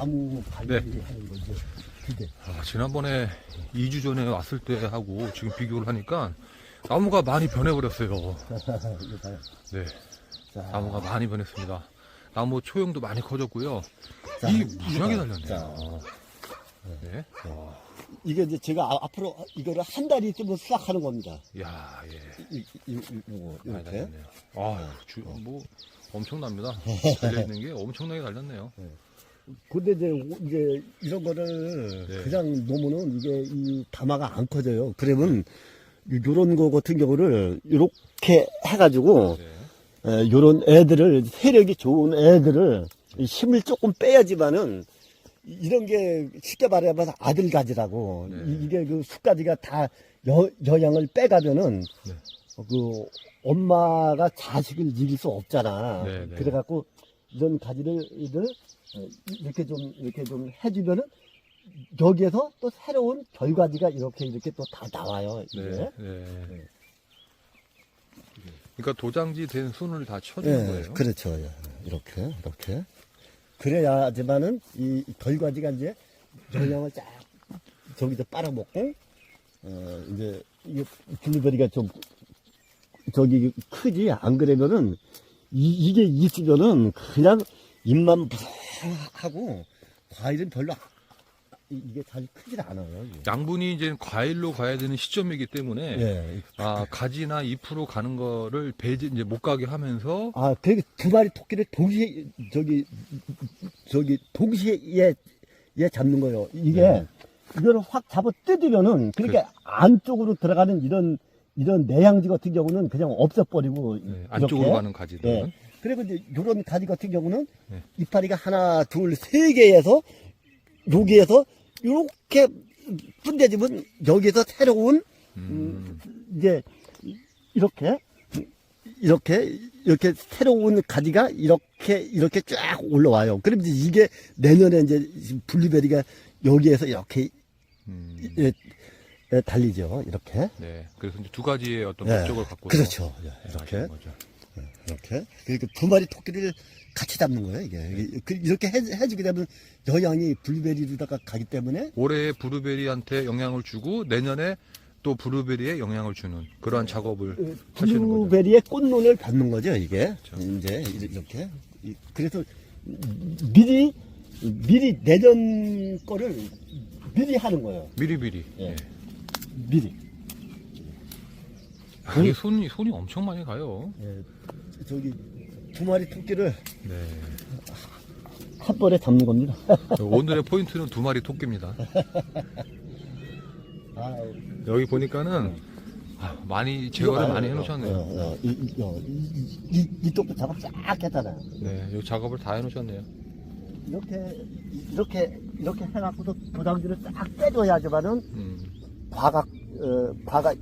나무 관리하는 거 이제 기대. 아, 지난번에 2주 전에 왔을 때 하고 지금 비교를 하니까 나무가 많이 변해버렸어요. 이거 봐요. 네, 자, 나무가 많이 변했습니다. 나무 초형도 많이 커졌고요. 자, 이 무지하게 봐요. 달렸네요. 자, 네. 와, 이게 이제 제가 아- 앞으로 이거를 한 달 있으면 수확하는 겁니다. 야, 예. 이, 이, 이, 많이 이렇게. 달렸네요. 아, 주, 뭐 엄청납니다. 달려 있는 게 엄청나게 달렸네요. 근데 이제, 오- 이제 이런 거를 네. 그냥 놓으면은 이게 이 담화가 안 커져요. 그러면 요런 거 같은 경우를 이렇게 해가지고 네. 에, 요런 애들을 세력이 좋은 애들을 이 힘을 조금 빼야지만은 이- 이런 게 쉽게 말하면 아들 가지라고 네. 이- 이게 그 숲가지가 다 여, 영향을 빼가면은 네. 어, 그 엄마가 자식을 이길 수 없잖아. 네, 네. 그래갖고 이런 가지를 어, 이렇게 좀 이렇게 좀 해주면은 여기에서 또 새로운 결과지가 이렇게 이렇게 또 다 나와요. 이게. 네. 네. 그러니까 도장지 된 순을 다 쳐주는 예, 거예요. 그렇죠. 예. 이렇게, 이렇게. 그래야지만은 이 결과지가 이제 영양을 쫙 저기서 빨아먹고, 어, 이제 이게 블루베리가 좀 저기 크지? 안 그러면은 이, 게 있으면은 그냥 입만 부하고 과일은 별로 아- 이- 이게 잘 크질 않아요. 이게. 양분이 이제 과일로 가야 되는 시점이기 때문에 예. 아 가지나 잎으로 가는 거를 배제 이제 못 가게 하면서 아, 되게 두 마리 토끼를 동시에, 저기, 저기, 동시에 얘, 얘 잡는 거예요. 이게, 네. 이거를 확 잡아 뜯으면은, 그러니까 안쪽으로 들어가는 이런, 이런 내양지 같은 경우는 그냥 없애버리고. 네, 안쪽으로. 가는 가지들은 네. 그리고 이제 요런 가지 같은 경우는 네. 이파리가 하나, 둘, 세 개에서, 여기에서, 요렇게 분대지면 여기에서 새로운, 음, 이제 이렇게 이렇게 이렇게 새로운 가지가 이렇게 이렇게 쫙 올라와요. 그럼 이제 이게 내년에 이제 블루베리가 여기에서 이렇게 음, 예, 예, 달리죠. 이렇게 네. 그래서 이제 두 가지의 어떤 예, 목적을 갖고 그렇죠. 예, 이렇게. 이렇게 그러니까 두 마리 토끼를 같이 잡는 거예요. 이게 그- 이렇게 해, 해주게 되면 영양이 블루베리로다가 가기 때문에 올해 브루베리한테 영향을 주고 내년에 또 브루베리에 영향을 주는 그러한 작업을 어, 하시는 거죠. 블루베리의 꽃눈을 받는 거죠, 이게. 그렇죠. 이제 이렇게. 이- 그래서 미리 미리 내년 거를 미리 하는 거예요. 미리미리. 예. 예. 미리. 아, 이게 손이 손이 엄청 많이 가요. 예, 저기 두 마리 토끼를 네. 한 번에 잡는 겁니다. 오늘의 포인트는 두 마리 토끼입니다. 아, 여기 보니까는 아, 많이 제거를 많이. 해놓으셨네요. 어, 어, 이, 이, 어, 이, 이, 이쪽도 작업 쫙 했잖아요. 네, 여기 작업을 다 해놓으셨네요. 이렇게 이렇게 이렇게 해갖고도 도장지를 쫙 빼줘야지만은 음, 과가 어, 과가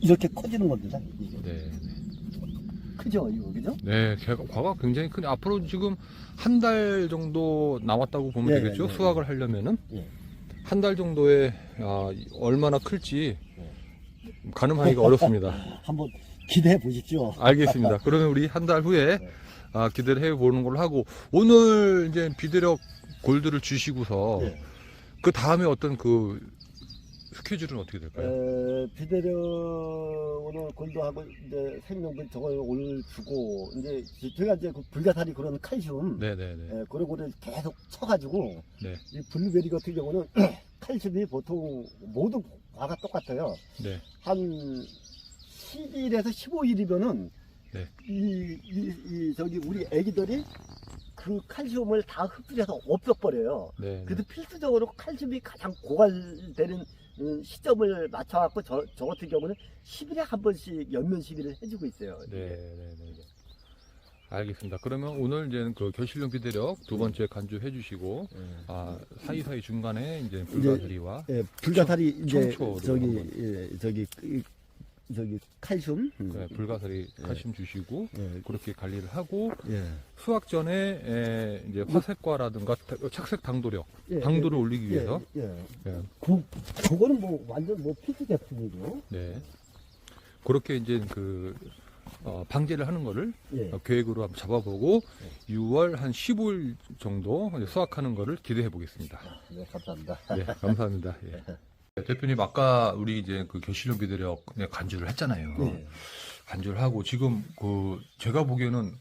이렇게 커지는 겁니다. 이게. 네. 크죠, 이거 그죠? 네, 개가- 과가 굉장히 큰. 앞으로 지금 한 달 정도 남았다고 보면 네, 되겠죠. 네, 네, 수확을 하려면은 예. 한 달 정도에 아, 얼마나 클지 가늠하기가 어렵습니다. 한번 기대해 보십시오. 알겠습니다. 그러면 우리 한 달 후에 네. 아, 기대를 해보는 걸로 하고 오늘 이제 비대력 골드를 주시고서 예. 그 다음에 어떤 그 스케줄은 어떻게 될까요? 에, 비대려 오늘 골도하고 이제 생명분 저걸 오늘 주고 이제 제가 이제 그 불가사리 그런 칼슘 네네네. 에, 그런 거를 계속 쳐가지고 네. 이 블루베리 같은 경우는 칼슘이 보통 모든 과가 똑같아요. 네. 한 10일에서 15일이면은 네. 이, 이, 이 저기 우리 애기들이 그 칼슘을 다 흡수해서 없애버려요. 네. 그래서 필수적으로 칼슘이 가장 고갈되는 음, 시점을 맞춰갖고 저, 저 같은 경우는 10일에 한 번씩 연면 시비를 해주고 있어요. 네, 네, 네, 네. 알겠습니다. 그러면 오늘 이제 그 결실용 비대력 두 번째 간주 해 주시고 아 사이사이 중간에 이제 불가사리와 예, 불가사리 이제 청초로 저기. 예, 저기 그, 저기 칼슘 음, 네, 불가사리 예. 칼슘 주시고 예, 그렇게 관리를 하고 예. 수확 전에 에, 이제 화색과라든가 타- 착색 당도력 예, 당도를 예, 올리기 위해서 예, 예. 예, 그, 그거는 뭐 완전 뭐 필수 제품이고 네 그렇게 이제 그 어, 방제를 하는 거를 예. 어, 계획으로 한번 잡아보고 6월 한 15일 정도 이제 수확하는 거를 기대해 보겠습니다. 네, 감사합니다. 네, 감사합니다. 예. 네, 대표님 아까 우리 이제 그 교실용 비대력 간주를 했잖아요. 네. 간주를 하고 지금 그 제가 보기에는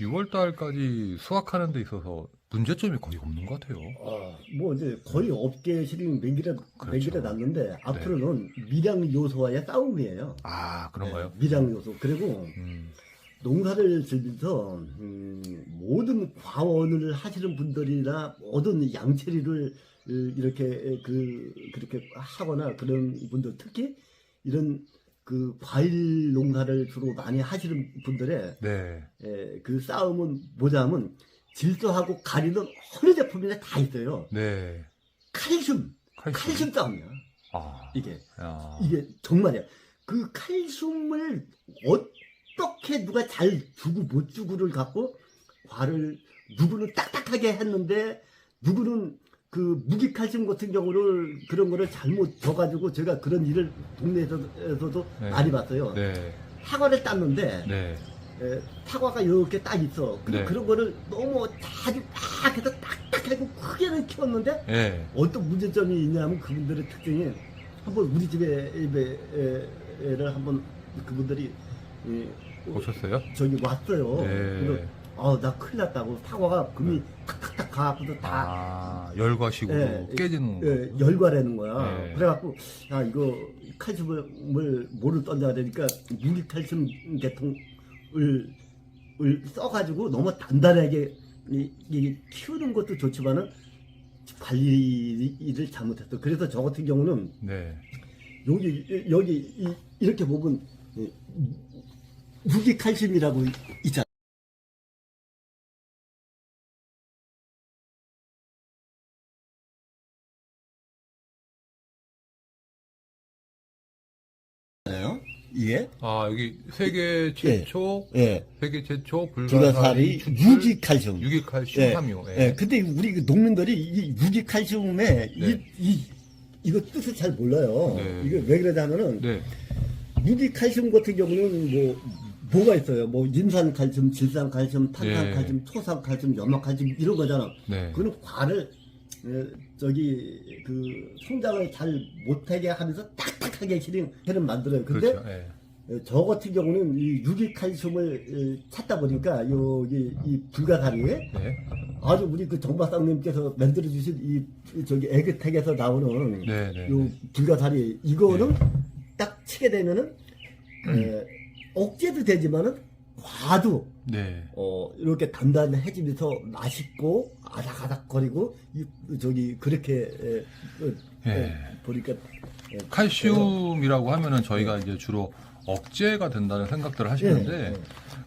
6월 달까지 수확하는 데 있어서 문제점이 거의 없는 것 같아요. 아, 뭐 이제 거의 업계 실행 맹기라 그렇죠. 맹기라 났는데 앞으로는 미량 요소와의 싸움이에요. 아 그런가요? 네, 미량 요소 그리고 음, 농사를 지면서 음, 모든 과원을 하시는 분들이나 모든 양체리를 어, 이렇게 그 그렇게 하거나 그런 분들 특히 이런 그 과일 농사를 주로 많이 하시는 분들의 네. 에, 그 싸움은 뭐냐면 질소하고 가리는 어느 제품이나 다 있어요. 네. 칼슘, 칼슘. 칼슘 싸움이야. 아, 이게 아, 이게 정말이야. 그 칼슘을 어떻게 누가 잘 주고 못 주고를 갖고 과를 누구는 딱딱하게 했는데 누구는 그 무기칼슘 같은 경우를 그런 거를 잘못 줘가지고 제가 그런 일을 동네에서도 네. 많이 봤어요. 네. 사과를 땄는데 네. 에, 사과가 이렇게 딱 있어. 근데 네. 그런 거를 너무 자주 막 해서 딱딱하고 크게는 키웠는데 네. 어떤 문제점이 있냐면 그분들의 특징이 한번 우리 집에 애를 한번 그분들이 이, 오셨어요? 저기 왔어요. 네. 아나 큰일 났다고 사과가 금이 탁탁탁 가고도 다 아, 열과식으로 예, 깨지는 거. 예, 열과라는 거야. 네. 그래갖고 야 이거 칼슘을 뭐를 던져야 되니까 유기칼슘 계통을 을 써가지고 너무 단단하게 이, 이 키우는 것도 좋지만은 관리를 잘못했어. 그래서 저 같은 경우는 네. 여기 여기 이, 이렇게 보면 이, 유기칼슘이라고 있잖아. 이게 아, 여기 세계 최초, 예 세계 최초 불가사리 불가사리 추출 유기칼슘. 유기칼슘 예, 함유. 예, 근데 우리 그 농민들이 이 유기칼슘에 네. 이, 이 이거 뜻을 잘 몰라요. 네. 이게 왜 그러냐면은 네. 유기칼슘 같은 경우는 뭐 뭐가 있어요? 뭐 인산칼슘, 질산칼슘, 탄산칼슘, 초산칼슘, 염화칼슘 이런 거잖아. 네. 그는 과를 에, 저기 그 성장을 잘 못하게 하면서 딱딱하게 실행해는 만들어요. 근데 그렇죠. 예. 에, 저 같은 경우는 이 유기 칼슘을 에, 찾다 보니까 여기 이 불가사리에 네. 아주 우리 그 정박사님께서 만들어 주신 이 저기 에그텍에서 나오는 네, 네. 요 불가사리 이거는 딱 치게 되면은 에, 억제도 되지만은 과도 네. 어 이렇게 단단해지면서 맛있고 아삭아삭거리고 이 저기 그렇게 에, 어, 예. 에, 보니까 에, 칼슘이라고 하면은 저희가 이제 주로 억제가 된다는 생각들을 하시는데 예, 예.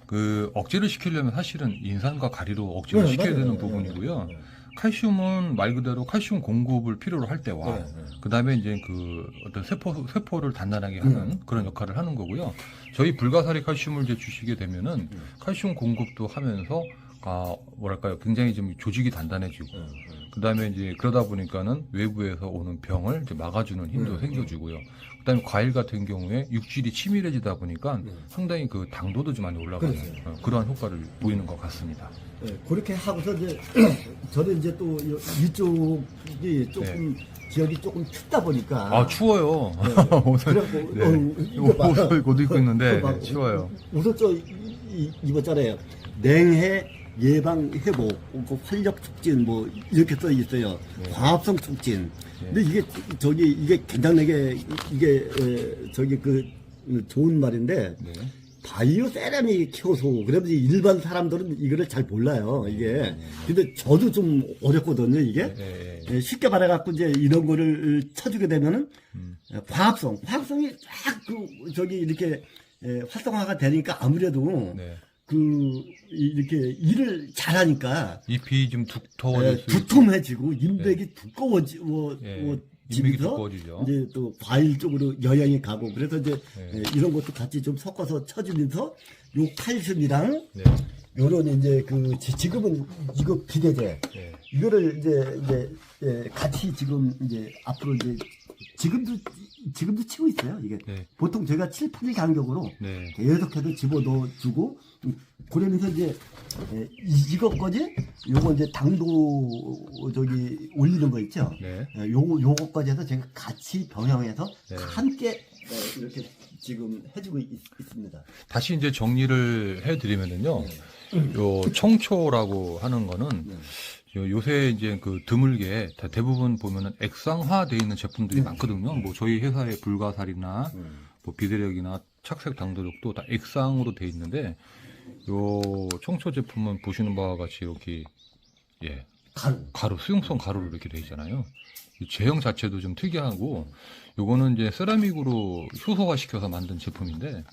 그 억제를 시키려면 사실은 인산과 가리로 억제를 네, 시켜야 맞아요. 되는 예, 부분이고요. 예, 예. 칼슘은 말 그대로 칼슘 공급을 필요로 할 때와 예, 예. 그다음에 이제 그 어떤 세포 세포를 단단하게 하는 음. 그런 역할을 하는 거고요. 저희 불가사리 칼슘을 이제 주시게 되면은 음. 칼슘 공급도 하면서 아 뭐랄까요 굉장히 좀 조직이 단단해지고 예, 그다음에 이제 그러다 보니까는 외부에서 오는 병을 이제 막아주는 힘도 음, 생겨주고요. 그 다음에 과일 같은 경우에 육질이 치밀해지다 보니까 음. 상당히 그 당도도 좀 많이 올라가는 그렇죠. 어, 그러한 효과를 보이는 것 같습니다. 예, 그렇게 하고서 이제 저는 이제 또 이- 이쪽이 조금 지역이 조금 춥다 보니까 네. 아 추워요. 옷을 그래갖고 네. 어, 이거 봐. 옷을 곧 입고 있는데 그막 네, 추워요. 우선 저 이- 이- 입었잖아요. 냉해 예방 회복, 그 활력 촉진 뭐 이렇게 써 있어요. 네. 광합성 촉진. 네. 근데 이게 저기 이게 굉장하게 이게 에, 저기 그 좋은 말인데 네. 바이오 세라믹 키워소 그러면 일반 사람들은 이거를 잘 몰라요 이게 근데 저도 좀 어렵거든요 이게 네, 네, 예, 쉽게 말해갖고 이제 이런 거를 쳐주게 되면은 음. 예, 과합성 과합성이 쫙 그 저기 이렇게 예, 활성화가 되니까 아무래도 네. 그 이- 이렇게 일을 잘하니까 잎이 좀 두터워질 예. 두툼해지고 인맥이 두꺼워지고 예, 뭐 인맥이 지면서 두꺼워지죠. 이제 또 과일 쪽으로 영향이 가고 그래서 이제 네. 예, 이런 것도 같이 좀 섞어서 쳐주면서 요 칼슘이랑 네. 요런 이제 그 지- 지금은 이거 비대제 네. 이거를 이제 이제 예, 같이 지금 이제 앞으로 이제 지금도 지금도 치고 있어요. 이게 네. 보통 제가 7, 8일 간격으로 네. 계속해서 집어 넣어주고 음, 그러면서 이제 예, 이- 이것까지 요거 이제 당도 저기 올리는 거 있죠. 네. 예, 요거 요거까지 해서 제가 같이 병행해서 네. 함께 예, 이렇게 지금 해주고 있, 습니다 다시 이제 정리를 해드리면은요, 네. 요 청초라고 하는 거는 네. 요- 요새 이제 그 드물게 다 대부분 보면은 액상화돼 있는 제품들이 네. 많거든요. 뭐 저희 회사의 불가사리나 뭐 비대력이나 착색 당도력도 다 액상으로 돼 있는데 요 청초 제품은 보시는 바와 같이 이렇게 예 가루. 가루 수용성 가루로 이렇게 돼 있잖아요. 이 제형 자체도 좀 특이하고 요거는 이제 세라믹으로 효소화 시켜서 만든 제품인데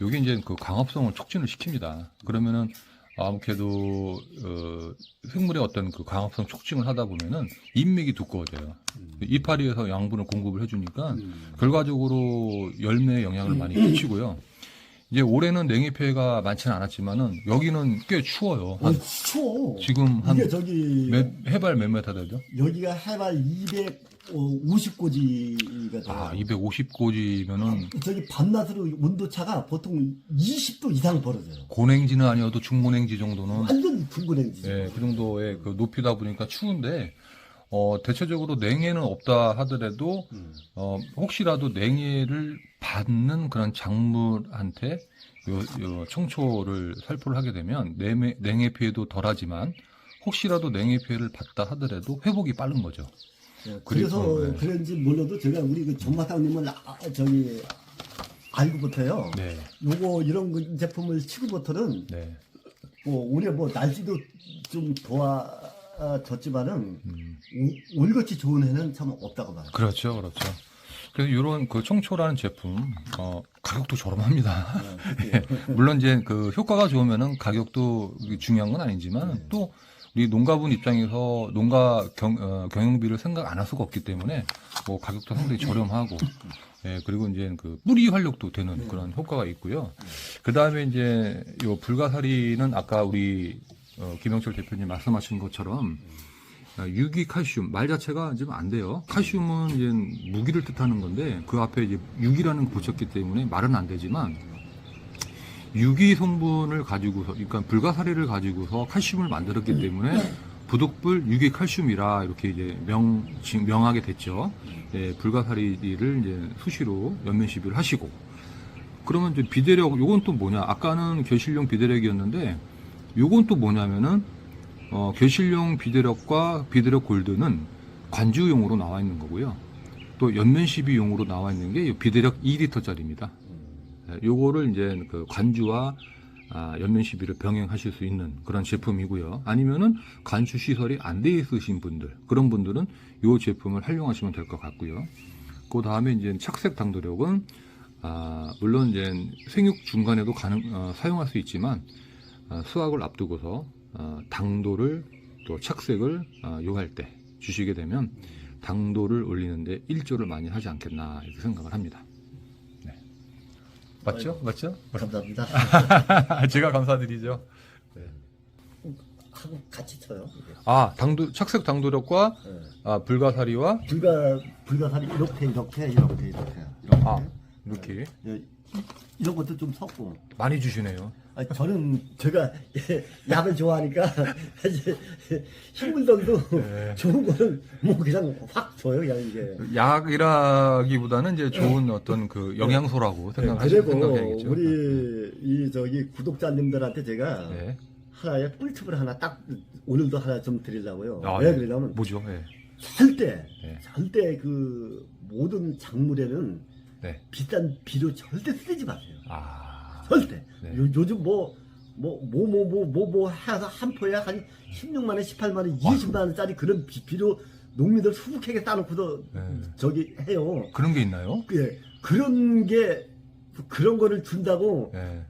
요게 이제 그 강합성을 촉진을 시킵니다. 그러면은 아무래도 어, 생물의 어떤 그 강합성 촉진을 하다 보면은 인맥이 두꺼워져요. 이파리에서 양분을 공급을 해주니까 음. 결과적으로 열매에 영향을 많이 끼치고요. 이제 올해는 냉해 피해가 많지는 않았지만은 여기는 꽤 추워요. 어, 한 추워. 지금 한 이게 저기 몇, 해발 몇 메타 되죠? 여기가 해발 250고지가 돼요. 아, 250고지면은 저기 밤낮으로 온도 차가 보통 20도 이상 벌어져요. 고냉지는 아니어도 중고냉지 정도는 완전 둥근행지. 예, 그 정도의 그 높이다 보니까 추운데 어, 대체적으로 냉해는 없다 하더라도 음. 어, 혹시라도 냉해를 받는 그런 작물한테 요, 요 청초를 살포를 하게 되면 냉해, 냉해 피해도 덜하지만 혹시라도 냉해 피해를 받다 하더라도 회복이 빠른 거죠. 예, 그래서 네. 그런지 몰라도 제가 우리 그 전마상님을 아, 저기 알고부터요. 네, 요거 이런 그 제품을 치고부터는 네, 뭐 올해 뭐 날씨도 좀 도와졌지만은 음, 오- 올같이 좋은 해는 참 없다고 봐요. 그렇죠, 그렇죠. 그래서 이런 그 청초라는 제품 어, 가격도 저렴합니다. 예, 물론 이제 그 효과가 좋으면은 가격도 중요한 건 아니지만 네. 또 우리 농가분 입장에서 농가 경, 어, 경영비를 생각 안 할 수가 없기 때문에 뭐 가격도 상당히 저렴하고 예, 그리고 이제 그 뿌리 활력도 되는 네. 그런 효과가 있고요. 그 다음에 이제 요 불가사리는 아까 우리 어, 김영철 대표님 말씀하신 것처럼 아, 유기 칼슘 말 자체가 지금 안 돼요. 칼슘은 이제 무기를 뜻하는 건데 그 앞에 이제 유기라는 거 붙였기 때문에 말은 안 되지만 유기 성분을 가지고서 그러니까 불가사리를 가지고서 칼슘을 만들었기 때문에 부독불 유기 칼슘이라 이렇게 이제 명 지- 명하게 됐죠. 네, 불가사리를 이제 수시로 연면 시비를 하시고 그러면 이제 비대력 요건 또 뭐냐? 아까는 교실용 비대력이었는데 요건 또 뭐냐면은 어, 교실용 비대력과 비대력 골드는 관주용으로 나와 있는 거고요. 또 연면 시비용으로 나와 있는 게이 비대력 2리터짜리입니다. 요거를 이제 그 관주와 아, 연면 시비를 병행하실 수 있는 그런 제품이고요. 아니면은 관주 시설이 안 돼 있으신 분들 그런 분들은 요 제품을 활용하시면 될 것 같고요. 그 다음에 이제 착색 당도력은 아, 물론 이제 생육 중간에도 가능 어, 사용할 수 있지만 어, 수확을 앞두고서 어, 당도를 또 착색을 어, 요할 때 주시게 되면 당도를 올리는데 일조를 많이 하지 않겠나 이렇게 생각을 합니다. 네. 맞죠? 맞죠? 감사합니다. 제가 감사드리죠. 하고 같이 쳐요. 이게. 아, 당도 착색 당도력과 예. 아, 불가사리와 불가 불가사리 이렇게 이렇게 이렇게 이렇게 이렇게. 아, 이렇게 예, 이런 것도 좀 섞고. 많이 주시네요. 아니, 저는 제가 예, 약을 좋아하니까 이제 힘들던도 네. 좋은 거는 뭐 그냥 확 줘요 그냥 이게. 약이라기보다는 이제 좋은 어떤 그 영양소라고 생각하시면 네, 그리고 생각해야겠죠. 우리 이 저기 구독자님들한테 제가 네. 하나의 꿀팁을 하나 딱 오늘도 하나 좀 드리려고요. 아, 왜 네. 그러냐면 뭐죠? 네. 절대 네. 절대 그 모든 작물에는 네. 비싼 비료 절대 쓰지 마세요. 아. 절대. 네. 요, 요즘 뭐, 뭐, 뭐, 뭐, 뭐, 뭐, 뭐 해서 한 포에 한 16만원, 18만원, 20만원짜리 그런 비, 비료 농민들 수북하게 따놓고도 네. 저기 해요. 그런 게 있나요? 예, 그런 게, 그런 거를 준다고 네.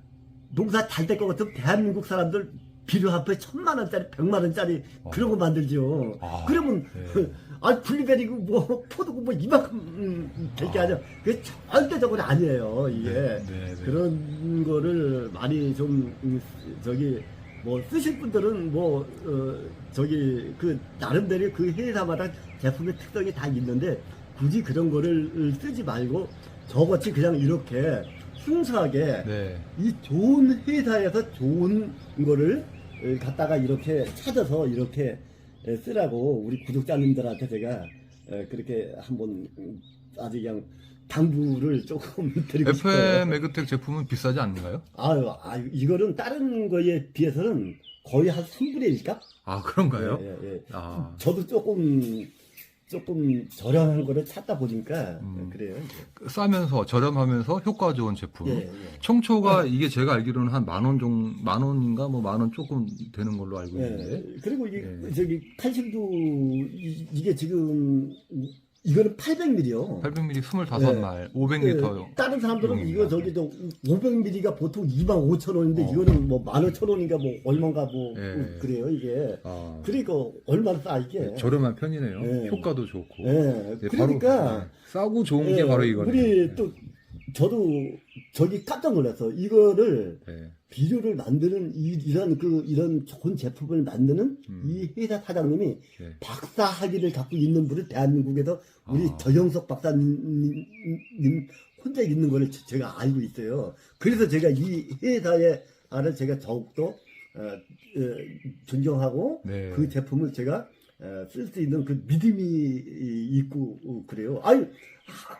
농사 잘 될 것 같으면 대한민국 사람들 비료 한 포에 천만원짜리, 백만원짜리 그런 거 만들죠. 아, 그러면, 네. 아, 블루베리고 뭐, 포도고 뭐 이만큼 될게 아니라, 그게 절대적으로 아니에요, 이게. 네, 네, 네. 그런 거를 많이 좀 음, 저기 뭐 쓰실 분들은 뭐 어, 저기 그 나름대로 그 회사마다 제품의 특성이 다 있는데 굳이 그런 거를 쓰지 말고 저같이 그냥 이렇게 순수하게 네. 이 좋은 회사에서 좋은 거를 갖다가 이렇게 찾아서 이렇게 쓰라고 우리 구독자님들한테 제가 그렇게 한번 아주 그냥 당부를 조금 드리고 싶어요. FM 에그텍 제품은 비싸지 않는가요? 아유, 아유, 이거는 다른 거에 비해서는 거의 한 3분의 1값? 아 그런가요? 예, 예, 예. 아 저도 조금, 조금 저렴한 거를 찾다 보니까 음. 그래요. 이제. 싸면서 저렴하면서 효과 좋은 제품. 예, 예. 청초가 이게 제가 알기로는 한 만 원 정도 만 원인가 뭐 만 원 조금 되는 걸로 알고 있는데. 예. 그리고 이게 예. 저기 칼슘도 이, 이게 지금 이거는 800ml요. 800ml 25말, 500리터. 다른 사람들은 용입니다. 이거 저기 저 500ml가 보통 2만 5천 원인데 어. 이거는 뭐 15,000원인가 뭐 얼마인가 뭐 예. 그래요 이게. 아, 그러니까 얼마나 싸 이게. 저렴한 편이네요. 예. 효과도 좋고. 예. 예, 그러니까 바로, 예, 싸고 좋은 게 예, 바로 이거네요. 우리 또 저도 저기 깜짝 놀랐어. 이거를 예. 비료를 만드는 이, 런 그, 이런 좋은 제품을 만드는 음. 이 회사 사장님이 예. 박사 학위를 갖고 있는 분을 대한민국에서 우리 아. 저영석 박사님 혼자 있는 거를 제- 제가 알고 있어요. 그래서 제가 이 회사에 를 제가 더욱더 어, 어, 존경하고 네. 그 제품을 제가 쓸 수 있는 그 믿음이 있고 어, 그래요. 아유 하-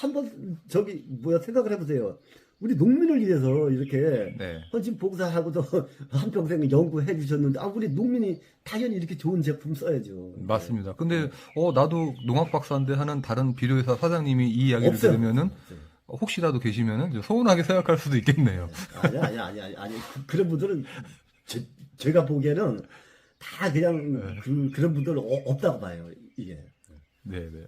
한번 저기 뭐야 생각을 해보세요. 우리 농민을 위해서 이렇게 네. 헌신 봉사하고도 한 평생 연구해 주셨는데 아 우리 농민이 당연히 이렇게 좋은 제품 써야죠. 맞습니다. 근데 어 나도 농학 박사인데 하는 다른 비료회사 사장님이 이 이야기를 없어요. 들으면은 혹시라도 계시면은 좀 서운하게 생각할 수도 있겠네요. 아니 아니 아니 아니 아니 그, 런 분들은 제, 제가 보기에는 다 그냥 그 그런 분들 은 없다고 봐요 이게. 네, 네.